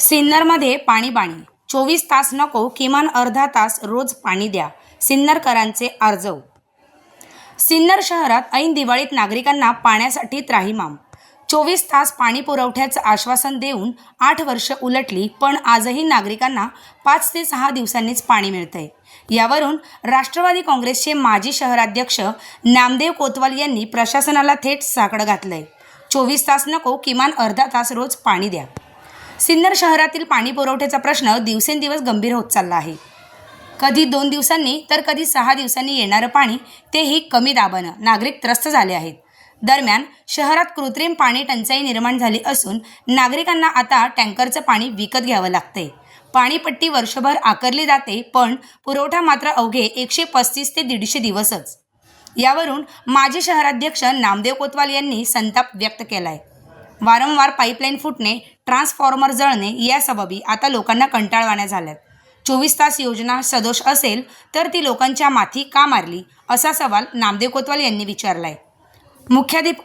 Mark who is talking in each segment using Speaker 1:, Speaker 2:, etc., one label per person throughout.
Speaker 1: सिन्नरमध्ये पाणीबाणी चोवीस तास नको किमान अर्धा तास रोज पाणी द्या सिन्नरकरांचे आर्जव. सिन्नर शहरात ऐन दिवाळीत नागरिकांना पाण्यासाठी त्राहिमाम. चोवीस तास पाणी पुरवठ्याचं आश्वासन देऊन आठ वर्ष उलटली पण आजही नागरिकांना पाच ते सहा दिवसांनीच पाणी मिळतंय. यावरून राष्ट्रवादी काँग्रेसचे माजी शहराध्यक्ष नामदेव कोतवाल यांनी प्रशासनाला थेट साकडं घातलंय. चोवीस तास नको किमान अर्धा तास रोज पाणी द्या. सिन्नर शहरातील पाणी पुरवठ्याचा प्रश्न दिवसेंदिवस गंभीर होत चालला आहे. कधी दोन दिवसांनी तर कधी सहा दिवसांनी येणारं पाणी तेही कमी दाबानं नागरिक त्रस्त झाले आहेत. दरम्यान शहरात कृत्रिम पाणी टंचाई निर्माण झाली असून नागरिकांना आता टँकरचं पाणी विकत घ्यावं लागतंय. पाणीपट्टी वर्षभर आकारली जाते पण पुरवठा मात्र अवघे एकशे पस्तीस ते दीडशे दिवसच. यावरून माजी शहराध्यक्ष नामदेव कोतवाल यांनी संताप व्यक्त केला आहे वारंवार पाईपलाईन फुटणे ट्रान्सफॉर्मर जळणे या सबबी आता लोकांना कंटाळवाण्या झाल्यात. चोवीस तास योजना सदोष असेल तर ती लोकांच्या माथी का मारली? असा सवाल नामदेव कोतवाल यांनी विचारला आहे मुख्याधिप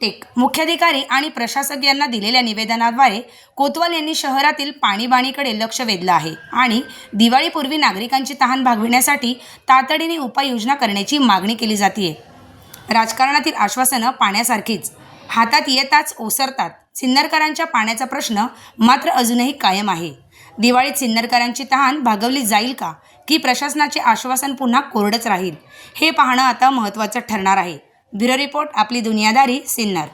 Speaker 1: टेक मुख्याधिकारी आणि प्रशासक यांना दिलेल्या निवेदनाद्वारे कोतवाल यांनी शहरातील पाणीबाणीकडे लक्ष वेधलं आहे आणि दिवाळीपूर्वी नागरिकांची तहान भागविण्यासाठी तातडीने उपाययोजना करण्याची मागणी केली जाते राजकारणातील आश्वासनं पाण्यासारखीच. हातात येताच ओसरतात. सिन्नरकरांच्या पाण्याचा प्रश्न मात्र अजूनही कायम आहे. दिवाळीत सिन्नरकरांची तहान भागवली जाईल का? की प्रशासनाचे आश्वासन पुन्हा कोरडंच राहील? हे पाहणं आता महत्त्वाचं ठरणार आहे. ब्युरो रिपोर्ट आपली दुनियादारी सिन्नर.